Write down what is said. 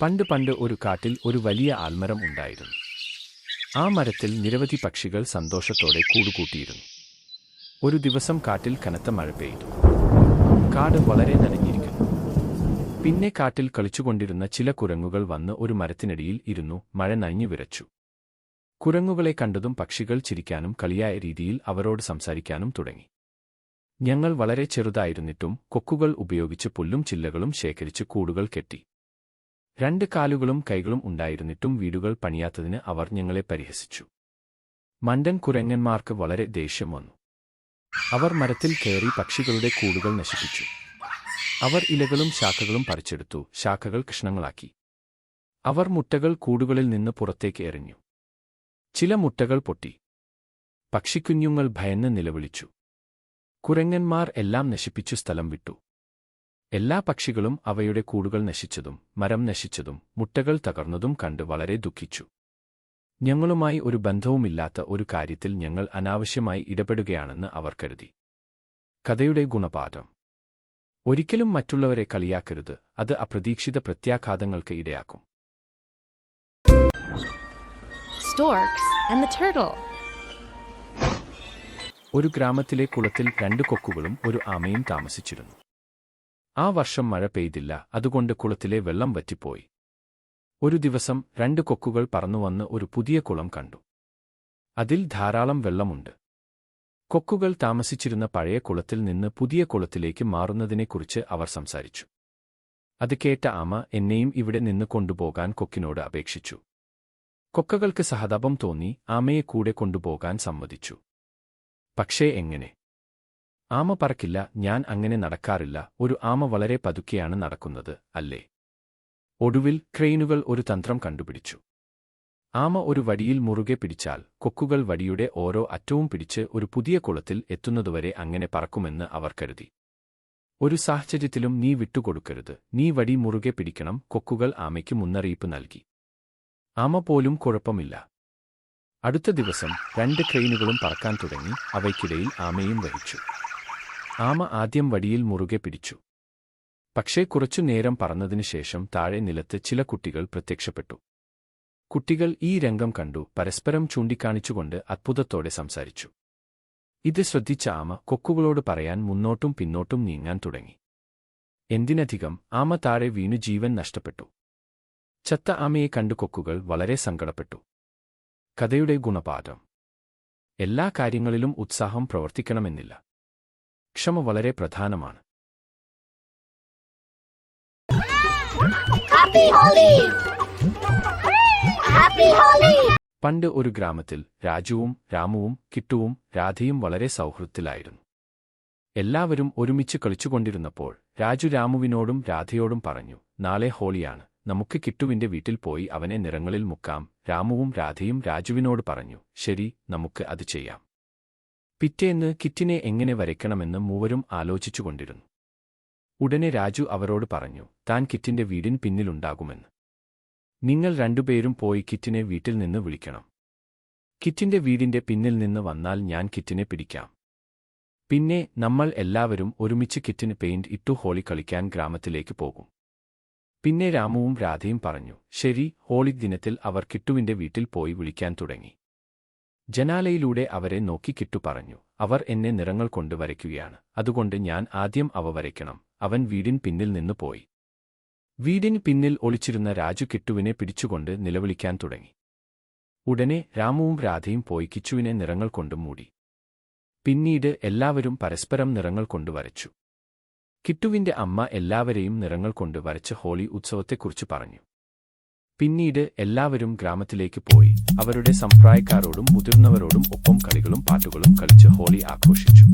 പണ്ട് പണ്ട് ഒരു കാട്ടിൽ ഒരു വലിയ ആൽമരം ഉണ്ടായിരുന്നു. ആ മരത്തിൽ നിരവധി പക്ഷികൾ സന്തോഷത്തോടെ കൂടുകൂട്ടിയിരുന്നു. ഒരു ദിവസം കാട്ടിൽ കനത്ത മഴ പെയ്തു. കാട് വളരെ നനഞ്ഞിരിക്കുന്നു. പിന്നെ കാട്ടിൽ കളിച്ചുകൊണ്ടിരുന്ന ചില കുരങ്ങുകൾ വന്ന് ഒരു മരത്തിനടിയിൽ ഇരുന്നു മഴ നനഞ്ഞു വിരച്ചു കുരങ്ങുകളെ കണ്ടതും പക്ഷികൾ ചിരിക്കാനും കളിയായ രീതിയിൽ അവരോട് സംസാരിക്കാനും തുടങ്ങി. ഞങ്ങൾ വളരെ ചെറുതായിരുന്നിട്ടും കൊക്കുകൾ ഉപയോഗിച്ച് പുല്ലും ചില്ലകളും ശേഖരിച്ച് കൂടുകൾ കെട്ടി. രണ്ട് കാലുകളും കൈകളും ഉണ്ടായിരുന്നിട്ടും വീടുകൾ പണിയാത്തതിന് അവർ ഞങ്ങളെ പരിഹസിച്ചു. മണ്ടൻ കുരങ്ങന്മാർക്ക് വളരെ ദേഷ്യം വന്നു. അവർ മരത്തിൽ കയറി പക്ഷികളുടെ കൂടുകൾ നശിപ്പിച്ചു. അവർ ഇലകളും ശാഖകളും പറിച്ചെടുത്തു ശാഖകൾ കഷ്ണങ്ങളാക്കി. അവർ മുട്ടകൾ കൂടുകളിൽ നിന്ന് പുറത്തേക്ക് എറിഞ്ഞു. ചില മുട്ടകൾ പൊട്ടി. പക്ഷിക്കുഞ്ഞുങ്ങൾ ഭയന്ന് നിലവിളിച്ചു. കുരങ്ങന്മാർ എല്ലാം നശിപ്പിച്ചു സ്ഥലം വിട്ടു. എല്ലാ പക്ഷികളും അവയുടെ കൂടുകൾ നശിച്ചതും മരം നശിച്ചതും മുട്ടകൾ തകർന്നതും കണ്ട് വളരെ ദുഃഖിച്ചു. ഞങ്ങളുമായി ഒരു ബന്ധവുമില്ലാത്ത ഒരു കാര്യത്തിൽ ഞങ്ങൾ അനാവശ്യമായി ഇടപെടുകയാണെന്ന് അവർ കരുതി. കഥയുടെ ഗുണപാഠം. ഒരിക്കലും മറ്റുള്ളവരെ കളിയാക്കരുത് അത് അപ്രതീക്ഷിത പ്രത്യാഘാതങ്ങൾക്ക് ഇടയാക്കും. Storks and the turtle. ഒരു ഗ്രാമത്തിലെ കുളത്തിൽ രണ്ട് കൊക്കുകളും ഒരു ആമയും താമസിച്ചിരുന്നു. ആ വർഷം മഴ പെയ്തില്ല അതുകൊണ്ട് കുളത്തിലെ വെള്ളം വറ്റിപ്പോയി. ഒരു ദിവസം രണ്ട് കൊക്കുകൾ പറന്നുവന്ന് ഒരു പുതിയ കുളം കണ്ടു. അതിൽ ധാരാളം വെള്ളമുണ്ട്. കൊക്കുകൾ താമസിച്ചിരുന്ന പഴയ കുളത്തിൽ നിന്ന് പുതിയ കുളത്തിലേക്ക് മാറുന്നതിനെക്കുറിച്ച് അവർ സംസാരിച്ചു. അത് കേട്ട ആമ എന്നെയും ഇവിടെ നിന്ന് കൊണ്ടുപോകാൻ കൊക്കിനോട് അപേക്ഷിച്ചു. കൊക്കകൾക്ക് സഹതാപം തോന്നി ആമയെ കൂടെ കൊണ്ടുപോകാൻ സമ്മതിച്ചു. പക്ഷേ എങ്ങനെ? ആമ പറക്കില്ല ഞാൻ അങ്ങനെ നടക്കാറില്ല ഒരു ആമ വളരെ പതുക്കെയാണ് നടക്കുന്നത് അല്ലേ? ഒടുവിൽ ക്രെയിനുകൾ ഒരു തന്ത്രം കണ്ടുപിടിച്ചു. ആമ ഒരു വടിയിൽ മുറുകെ പിടിച്ചാൽ കൊക്കുകൾ വടിയുടെ ഓരോ അറ്റവും പിടിച്ച് ഒരു പുതിയ കുളത്തിൽ എത്തുന്നതുവരെ അങ്ങനെ പറക്കുമെന്ന് അവർ കരുതി. ഒരു സാഹചര്യത്തിലും നീ വിട്ടുകൊടുക്കരുത് നീ വടി മുറുകെ പിടിക്കണം കൊക്കുകൾ ആമയ്ക്ക് മുന്നറിയിപ്പ് നൽകി. ആമ പോലും കുഴപ്പമില്ല. അടുത്ത ദിവസം രണ്ട് ക്രെയിനുകളും പറക്കാൻ തുടങ്ങി അവയ്ക്കിടയിൽ ആമയും വഹിച്ചു. ആമ ആദ്യം വടിയിൽ മുറുകെ പിടിച്ചു. പക്ഷേ കുറച്ചു നേരം പറന്നതിനു ശേഷം താഴെ നിലത്ത് ചില കുട്ടികൾ പ്രത്യക്ഷപ്പെട്ടു. കുട്ടികൾ ഈ രംഗം കണ്ടു പരസ്പരം ചൂണ്ടിക്കാണിച്ചുകൊണ്ട് അത്ഭുതത്തോടെ സംസാരിച്ചു. ഇത് ശ്രദ്ധിച്ച ആമ കൊക്കുകളോട് പറയാൻ മുന്നോട്ടും പിന്നോട്ടും നീങ്ങാൻ തുടങ്ങി. എന്തിനധികം ആമ താഴെ വീണു ജീവൻ നഷ്ടപ്പെട്ടു. ചത്ത ആമയെ കണ്ടു കൊക്കുകൾ വളരെ സങ്കടപ്പെട്ടു. കഥയുടെ ഗുണപാഠം. എല്ലാ കാര്യങ്ങളിലും ഉത്സാഹം പ്രവർത്തിക്കണമെന്നില്ല. ക്ഷമ വളരെ പ്രധാനമാണ്! പണ്ട് ഒരു ഗ്രാമത്തിൽ രാജുവും രാമുവും കിട്ടുവും രാധയും വളരെ സൗഹൃദത്തിലായിരുന്നു. എല്ലാവരും ഒരുമിച്ച് കളിച്ചുകൊണ്ടിരുന്നപ്പോൾ രാജു രാമുവിനോടും രാധയോടും പറഞ്ഞു നാളെ ഹോളിയാണ്. നമുക്ക് കിട്ടുവിന്റെ വീട്ടിൽ പോയി അവനെ നിറങ്ങളിൽ മുക്കാം. രാമുവും രാധയും രാജുവിനോട് പറഞ്ഞു ശരി നമുക്ക് അത് ചെയ്യാം. പിറ്റേന്ന് കിറ്റിനെ എങ്ങനെ വരയ്ക്കണമെന്ന് മൂവരും ആലോചിച്ചുകൊണ്ടിരുന്നു. ഉടനെ രാജു അവരോട് പറഞ്ഞു താൻ കിറ്റിന്റെ വീടിന് പിന്നിലുണ്ടാകുമെന്ന് നിങ്ങൾ രണ്ടുപേരും പോയി കിറ്റിനെ വീട്ടിൽ നിന്ന് വിളിക്കണം. കിറ്റിന്റെ വീടിന്റെ പിന്നിൽ നിന്ന് വന്നാൽ ഞാൻ കിറ്റിനെ പിടിക്കാം. പിന്നെ നമ്മൾ എല്ലാവരും ഒരുമിച്ച് കിറ്റിന് പെയിന്റ് ഇട്ടു ഹോളി കളിക്കാൻ ഗ്രാമത്തിലേക്ക് പോകും. പിന്നെ രാമുവും രാധയും പറഞ്ഞു ശരി ഹോളി ദിനത്തിൽ അവർ കിട്ടുവിന്റെ വീട്ടിൽ പോയി വിളിക്കാൻ തുടങ്ങി. ജനാലയിലൂടെ അവരെ നോക്കി കിട്ടു പറഞ്ഞു അവർ എന്നെ നിറങ്ങൾ കൊണ്ട് വരയ്ക്കുകയാണ് അതുകൊണ്ട് ഞാൻ ആദ്യം അവ വരയ്ക്കണം. അവൻ വീടിൻ പിന്നിൽ നിന്ന് പോയി. വീടിന് പിന്നിൽ ഒളിച്ചിരുന്ന രാജു കിട്ടുവിനെ പിടിച്ചുകൊണ്ട് നിലവിളിക്കാൻ തുടങ്ങി. ഉടനെ രാമുവും രാധയും പോയി കിച്ചുവിനെ നിറങ്ങൾ കൊണ്ടും മൂടി. പിന്നീട് എല്ലാവരും പരസ്പരം നിറങ്ങൾ കൊണ്ട് വരച്ചു. കിട്ടുവിന്റെ അമ്മ എല്ലാവരെയും നിറങ്ങൾ കൊണ്ട് വരച്ച് ഹോളി ഉത്സവത്തെക്കുറിച്ച് പറഞ്ഞു. പിന്നീട് എല്ലാവരും ഗ്രാമത്തിലേക്ക് പോയി. അവരുടെ സമ്പ്രായക്കാരോടും മുതിർന്നവരോടും ഒപ്പം കളികളും പാട്ടുകളും കളിച്ച് ഹോളി ആഘോഷിച്ചു.